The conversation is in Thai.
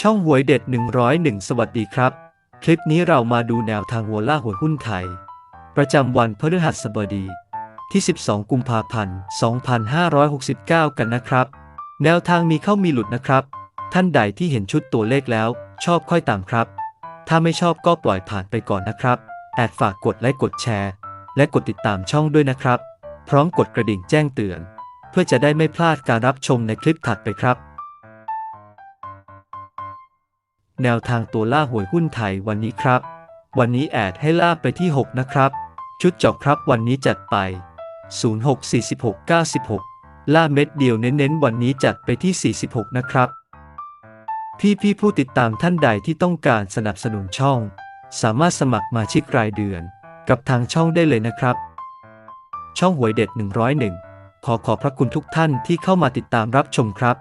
ช่องหวยเด็ด 101 สวัสดีครับ คลิปนี้เรามาดูแนวทางหัวล่าหวยหุ้นไทย ประจำวันพฤหัสบดี ที่ 12 กุมภาพันธ์ 2569 กันนะครับ แนวทางมีเข้ามีหลุดนะครับ ท่านใดที่เห็นชุดตัวเลขแล้ว ชอบค่อยตามครับ ถ้าไม่ชอบก็ปล่อยผ่านไปก่อนนะครับ แอดฝากกดไลค์กดแชร์ และกดติดตามช่องด้วยนะครับ พร้อมกดกระดิ่งแจ้งเตือน เพื่อจะได้ไม่พลาดการรับชมในคลิปถัดไปครับ แนวทางตัวล่าหวยหุ้นไทยวันนี้ครับ วันนี้แอดให้ล่าไปที่ 6 นะครับ ชุดเจอกครับวันนี้จัดไป 06 46 96 ล่าเม็ดเดียวเน้นๆ วันนี้จัดไปที่ 46 นะครับพี่พี่ๆผู้ติดตามท่านใดที่ต้องการสนับสนุนช่อง สามารถสมัครมาชิกรายเดือน กับทางช่องได้เลยนะครับ ช่องหวยเด็ด 101 ขอขอบพระคุณทุกท่านที่เข้ามาติดตามรับชมครับ